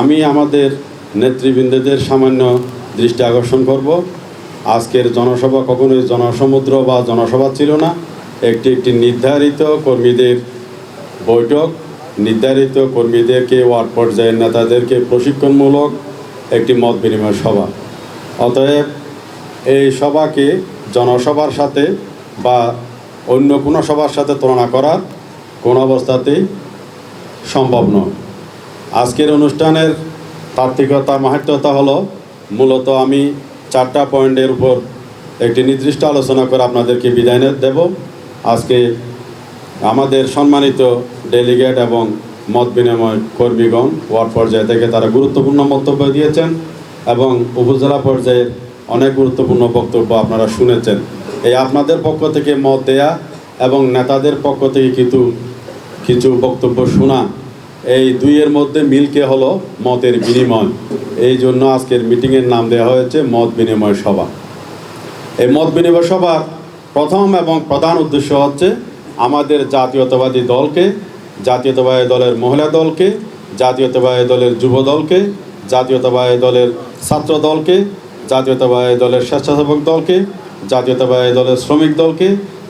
আমি আমাদের নেতৃবৃন্দদের সামান্য দৃষ্টি আকর্ষণ করব। আজকের জনসভা কখনোই জনসমুদ্র বা জনসভা ছিল না। একটি একটি নির্ধারিত কর্মীদের বৈঠক, নির্ধারিত কর্মীদেরকে, ওয়ার্ড পর্যায়ের নেতাদেরকে প্রশিক্ষণমূলক একটি মত বিনিময় সভা। অতএব এই সভাকে জনসভার সাথে বা অন্য কোনো সভার সাথে তুলনা করার কোনো অবস্থাতেই সম্ভব নয়। আজকের অনুষ্ঠানের তাত্ত্বিকতা মাহাত্মতা হলো, মূলত আমি চারটা পয়েন্টের উপর একটি নির্দিষ্ট আলোচনা করে আপনাদেরকে বিদায় দেব। আজকে আমাদের সম্মানিত ডেলিগেট এবং মত বিনিময় কর্মীগণ ওয়ার্ড পর্যায় থেকে তারা গুরুত্বপূর্ণ মন্তব্য দিয়েছেন এবং উপজেলা পর্যায়ের অনেক গুরুত্বপূর্ণ বক্তব্য আপনারা শুনেছেন। এই আপনাদের পক্ষ থেকে মত দেয়া এবং নেতাদের পক্ষ থেকে কিন্তু কিছু বক্তব্য শোনা এই দুইয়ের মধ্যে মিলকে হলো মতের বিনিময়। এই জন্য আজকের মিটিংয়ের নাম দেওয়া হয়েছে মত বিনিময় সভা। এই মত বিনিময় সভার প্রথম এবং প্রধান উদ্দেশ্য হচ্ছে আমাদের জাতীয়তাবাদী দলকে, জাতীয়তাবাদী দলের মহিলা দলকে, জাতীয়তাবাদী দলের যুব দলকে, জাতীয়তাবাদী দলের ছাত্র দলকে, জাতীয়তাবাদী দলের স্বেচ্ছাসেবক দলকে, জাতীয়তাবাদী দলের শ্রমিক দলকে,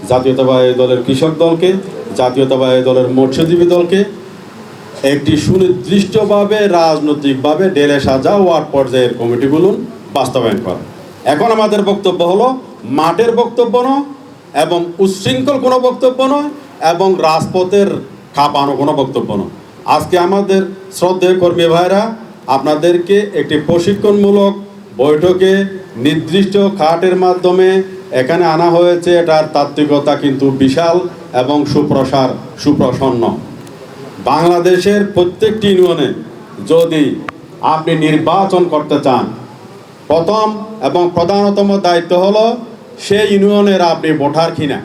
জাতীয়তাবাদী দলের কৃষক দলকে, জাতীয়তাবাদী দলের মৎস্যজীবী দলকে একটি সুনির্দিষ্টভাবে, রাজনৈতিকভাবে ডেলে সাজা ওয়ার্ড পর্যায়ের কমিটিগুলো বাস্তবায়ন করা। এখন আমাদের বক্তব্য হলো, মাঠের বক্তব্য নয় এবং উচ্ছৃঙ্খল কোনো বক্তব্য নয় এবং রাজপথের খাপানো কোনো বক্তব্য নয়। আজকে আমাদের শ্রদ্ধেয় কর্মী ভাইরা, আপনাদেরকে একটি প্রশিক্ষণমূলক বৈঠকে নির্দিষ্ট খাটের মাধ্যমে এখানে আনা হয়েছে। এটার তাত্ত্বিকতা কিন্তু বিশাল এবং সুপ্রসার, সুপ্রসন্ন। বাংলাদেশের প্রত্যেকটি ইউনিয়নে যদি আপনি নির্বাচন করতে চান, প্রথম এবং প্রধানতম দায়িত্ব হলো সেই ইউনিয়নের আপনি ভোটার কিনা।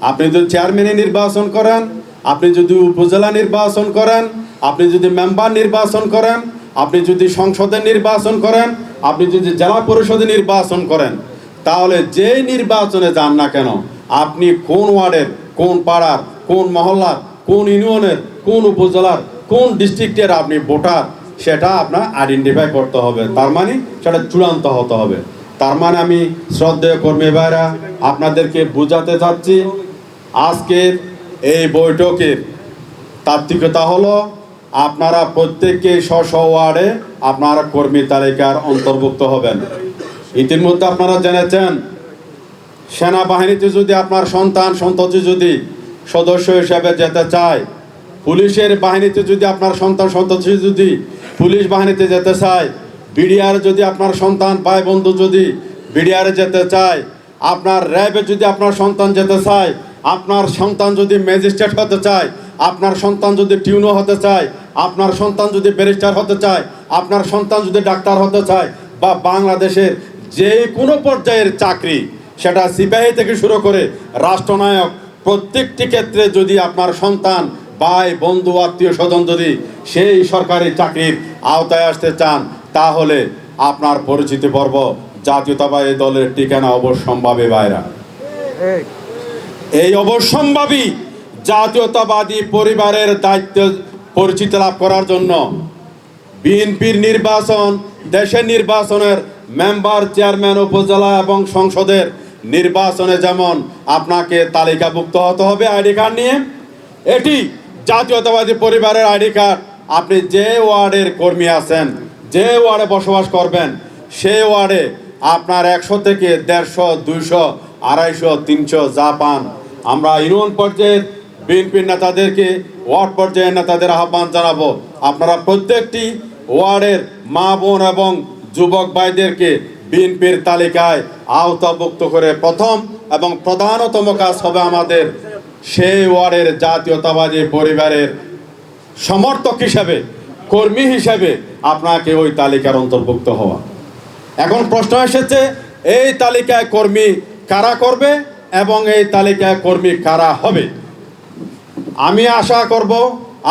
আপনি যদি চেয়ারম্যানে নির্বাচন করেন, আপনি যদি উপজেলা নির্বাচন করেন, আপনি যদি মেম্বার নির্বাচন করেন, আপনি যদি সংসদে নির্বাচন করেন, আপনি যদি জেলা পরিষদে নির্বাচন করেন, তাহলে যেই নির্বাচনে যান না কেন, আপনি কোন ওয়ার্ডের, কোন পাড়ার, কোন মহল্লার কোন ইউনিয়নের, কোন উপজেলার, কোন ডিস্ট্রিক্টের আপনি ভোটার, সেটা আপনার আইডেন্টিফাই করতে হবে। তার মানে সেটা চূড়ান্ত হতে হবে। তার মানে আমি শ্রদ্ধেয় কর্মী ভাইরা, আপনাদেরকে বোঝাতে চাচ্ছি, আজকের এই বৈঠকের তাত্ত্বিকতা হলো, আপনারা প্রত্যেককে স্ব ওয়ার্ডে আপনারা কর্মী তালিকার অন্তর্ভুক্ত হবেন। ইতিমধ্যে আপনারা জেনেছেন, সেনাবাহিনীতে যদি আপনার সন্তান, সন্ততি যদি সদস্য হিসেবে যেতে চায় পুলিশের বাহিনীতে যদি আপনার সন্তান সন্ততি যদি পুলিশ বাহিনীতে যেতে চায়, বিডিআর যদি আপনার সন্তান, ভাই, বন্ধু যদি বিডিআরে যেতে চায়, আপনার র্যাবে যদি আপনার সন্তান যেতে চায়, আপনার সন্তান যদি ম্যাজিস্ট্রেট হতে চায়, আপনার সন্তান যদি টিউনো হতে চায়, আপনার সন্তান যদি ব্যারিস্টার হতে চায়, আপনার সন্তান যদি ডাক্তার হতে চায় বা বাংলাদেশের যে কোনো পর্যায়ের চাকরি, সেটা সিপাহী থেকে শুরু করে রাষ্ট্রনায়ক প্রত্যেকটি ক্ষেত্রে যদি আপনার সন্তান, ভাই, বন্ধু, আত্মীয় স্বজন যদি সেই সরকারি চাকরির আওতায় আসতে চান, তাহলে আপনার পরিচিতি পর্ব জাতীয়তাবাদী দলের ঠিকানা অবশ্যম্ভাবী বাইরা এই অবশ্যম্ভাবী জাতীয়তাবাদী পরিবারের দায়িত্ব পরিচিতি লাভ করার জন্য বিএনপির নির্বাচন, দেশের নির্বাচনের মেম্বার, চেয়ারম্যান, উপজেলা এবং সংসদের নির্বাচনে যেমন আপনাকে তালিকাভুক্ত হতে হবে আইডি কার্ড নিয়ে, এটি জাতীয়তাবাদী পরিবারের আইডি কার্ড। আপনি যে ওয়ার্ডের কর্মী আছেন, যে ওয়ার্ডে বসবাস করবেন, সেই ওয়ার্ডে আপনার একশো থেকে দেড়শো, দুইশো, আড়াইশো, তিনশো যা পান। আমরা ইউনিয়ন পর্যায়ের বিএনপির নেতাদেরকে, ওয়ার্ড পর্যায়ের নেতাদের আহ্বান জানাব। আপনারা প্রত্যেকটি ওয়ার্ডের মা বোন এবং যুবক ভাইদেরকে বিএনপির তালিকায় আওতাভুক্ত করে প্রথম এবং প্রধানতম কাজ হবে আমাদের সেই ওয়ার্ডের জাতীয়তাবাদী পরিবারের সমর্থক হিসাবে, কর্মী হিসাবে আপনাকে ওই তালিকার অন্তর্ভুক্ত হওয়া। এখন প্রশ্ন এসেছে, এই তালিকায় কর্মী কারা করবে এবং এই তালিকায় কর্মী কারা হবে? আমি আশা করব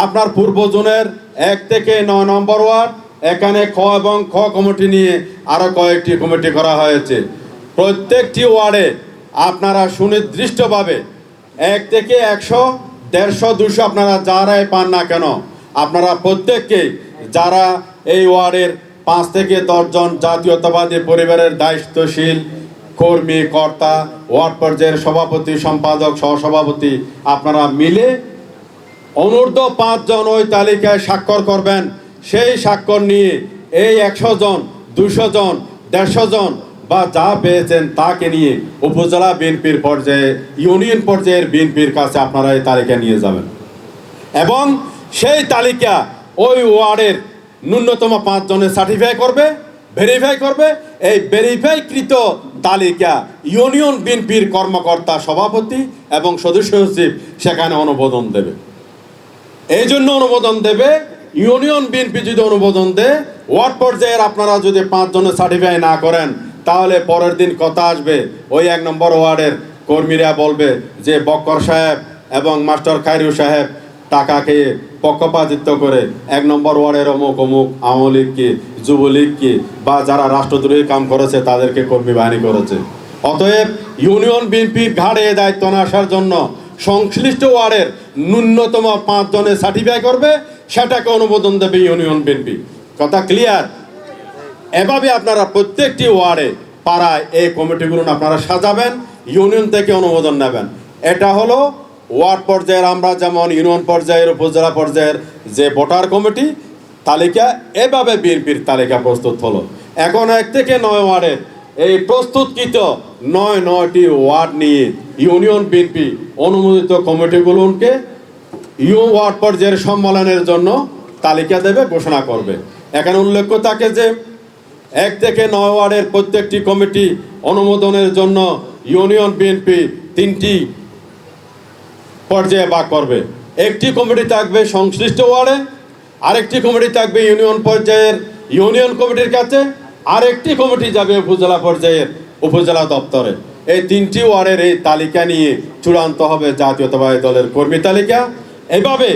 আপনার পূর্ব জোনের এক থেকে নয় নম্বর ওয়ার্ড এখানে খ এবং খ কমিটি নিয়ে আরও কয়েকটি কমিটি করা হয়েছে। প্রত্যেকটি ওয়ার্ডে আপনারা সুনির্দিষ্টভাবে এক থেকে একশো, দেড়শো, দুশো আপনারা যারাই পান না কেন, আপনারা প্রত্যেককে যারা এই ওয়ার্ডের পাঁচ থেকে দশজন জাতীয়তাবাদী পরিবারের দায়িত্বশীল কর্মী, কর্তা, ওয়ার্ড পর্যায়ের সভাপতি, সম্পাদক, সহসভাপতি, আপনারা মিলে অনূর্ধ্ব পাঁচজন ওই তালিকায় স্বাক্ষর করবেন। সেই স্বাক্ষর নিয়ে এই একশো জন, দুশো জন, দেড়শো জন বা যা পেয়েছেন তাকে নিয়ে উপজেলা বিএনপির পর্যায়ে, ইউনিয়ন পর্যায়ের বিএনপির কাছে আপনারা এই তালিকা নিয়ে যাবেন। এবং সেই তালিকা ওই ওয়ার্ডের ন্যূনতম পাঁচজনের সার্টিফাই করবে ভেরিফাই করবে। এই ভেরিফাইকৃত তালিকা ইউনিয়ন বিএনপির কর্মকর্তা সভাপতি এবং সদস্য সচিব সেখানে অনুমোদন দেবে। এই জন্য অনুমোদন দেবে ইউনিয়ন বিএনপি যদি অনুমোদন দেয়, ওয়ার্ড পর্যায়ের আপনারা যদি পাঁচজনের সার্টিফাই না করেন, তাহলে পরের দিন কথা আসবে। ওই এক নম্বর ওয়ার্ডের কর্মীরা বলবে যে বক্কর সাহেব এবং মাস্টার খাইরু সাহেব টাকাকে পক্ষপাতিত্ব করে, এক নম্বর ওয়ার্ডের অমুক অমুক আওয়ামী লীগ কি, যুবলীগ কি, বা যারা রাষ্ট্রদ্রোহী কাম করেছে, তাদেরকে কর্মী বাহিনী করেছে। অতএব ইউনিয়ন বিএনপির ঘাড়ে দায়িত্ব না আসার জন্য সংশ্লিষ্ট ওয়ার্ডের ন্যূনতম পাঁচজনের সার্টিফাই করবে সেটাকে অনুমোদন দেবে ইউনিয়ন বিএনপি। কথা ক্লিয়ার এভাবে আপনারা প্রত্যেকটি ওয়ার্ডে পাড়ায় এই কমিটিগুলো আপনারা সাজাবেন, ইউনিয়ন থেকে অনুমোদন নেবেন। এটা হলো ওয়ার্ড পর্যায়ের আমরা যেমন ইউনিয়ন পর্যায়ের, উপজেলা পর্যায়ের যে ভোটার কমিটি, তালিকা এভাবে বিএনপির তালিকা প্রস্তুত হলো। এখন এক থেকে নয় ওয়ার্ডে এই প্রস্তুতকৃত নয় নয়টি ওয়ার্ড নিয়ে ইউনিয়ন বিএনপি অনুমোদিত কমিটিগুলোকে ইউ ওয়ার্ড পর্যায়ের সম্মেলনের জন্য তালিকা দেবে, ঘোষণা করবে। এখানে উল্লেখ্য থাকে যে, এক থেকে নয় ওয়ার্ডের প্রত্যেকটি কমিটি অনুমোদনের জন্য ইউনিয়ন বিএনপি তিনটি পর্যায়ে ভাগ করবে। একটি কমিটি থাকবে সংশ্লিষ্ট ওয়ার্ডে, আরেকটি কমিটি থাকবে ইউনিয়ন পর্যায়ের ইউনিয়ন কমিটির কাছে, আরেকটি কমিটি যাবে উপজেলা পর্যায়ের উপজেলা দপ্তরে। এই তিনটি ওয়ার্ডের এই তালিকা নিয়ে চূড়ান্ত হবে জাতীয়তাবাদী দলের কর্মী তালিকা। এভাবে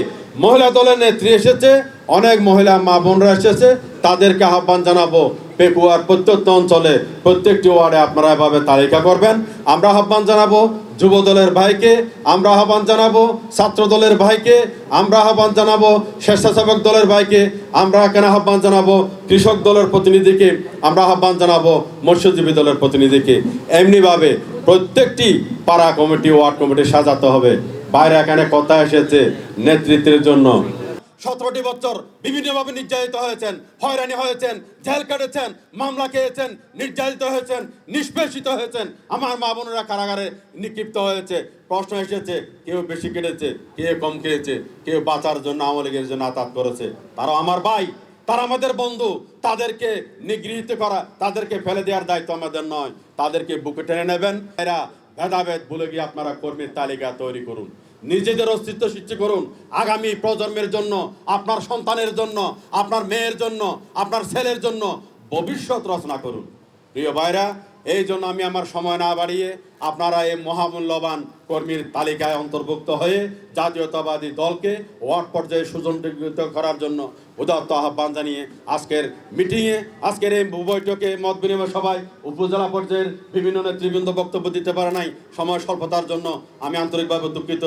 মহিলা দলের নেত্রী এসেছে, অনেক মহিলা মা বোনরা এসেছে, তাদেরকে আহ্বান জানাব পেকুয়ার প্রত্যন্ত অঞ্চলে প্রত্যেকটি ওয়ার্ডে আপনারা এভাবে তালিকা করবেন। আমরা আহ্বান জানাব যুব দলের ভাইকে, আমরা আহ্বান জানাব ছাত্র দলের ভাইকে, আমরা আহ্বান জানাব স্বেচ্ছাসেবক দলের ভাইকে, আমরা এখানে আহ্বান জানাব কৃষক দলের প্রতিনিধিকে, আমরা আহ্বান জানাব মৎস্যজীবী দলের প্রতিনিধিকে। এমনিভাবে প্রত্যেকটি পাড়া কমিটি, ওয়ার্ড কমিটি সাজাতে হবে। বাইরে এখানে কথা এসেছে নেতৃত্বের জন্য। সতেরোটি বছর বিভিন্নভাবে নির্যাতিত হয়েছেন, হয়রানি হয়েছেন, জেল কেটেছেন, মামলা খেয়েছেন, নির্যাতিত হয়েছেন, নিষ্পেষিত হয়েছেন। আমার মা বোনেরা কারাগারে নিক্ষিপ্ত হয়েছে। প্রশ্ন এসেছে, কেউ বেশি কেটেছে কেউ কম খেয়েছে, কেউ বাঁচার জন্য আওয়ামী লীগের জন্য আতাত করেছে। তারা আমার ভাই, তারা আমাদের বন্ধু, তাদেরকে নিগৃহীত করা, তাদেরকে ফেলে দেওয়ার দায়িত্ব আমাদের নয়। তাদেরকে বুকে টেনে নেবেন। এরা ভেদাভেদ ভুলে গিয়ে আপনারা কর্মীর তালিকা তৈরি করুন। নিজেদের অস্তিত্ব সৃষ্টি করুন। আগামী প্রজন্মের জন্য, আপনার সন্তানের জন্য, আপনার মেয়ের জন্য, আপনার ছেলের জন্য ভবিষ্যৎ রচনা করুন। প্রিয় ভাইরা এই জন্য আমি আমার সময় না বাড়িয়ে আপনারা এই মহামূল্যবান কর্মীর তালিকায় অন্তর্ভুক্ত হয়ে জাতীয়তাবাদী দলকে ওয়ার্ড পর্যায়ে সুসংগঠিত করার জন্য উদাত্ত আহ্বান জানিয়ে আজকের মিটিংয়ে, আজকের এই বৈঠকে মত বিনিময় সভায় উপজেলা পর্যায়ের বিভিন্ন নেতৃবৃন্দ বক্তব্য দিতে পারে নাই। সময় স্বল্পতার জন্য আমি আন্তরিকভাবে দুঃখিত।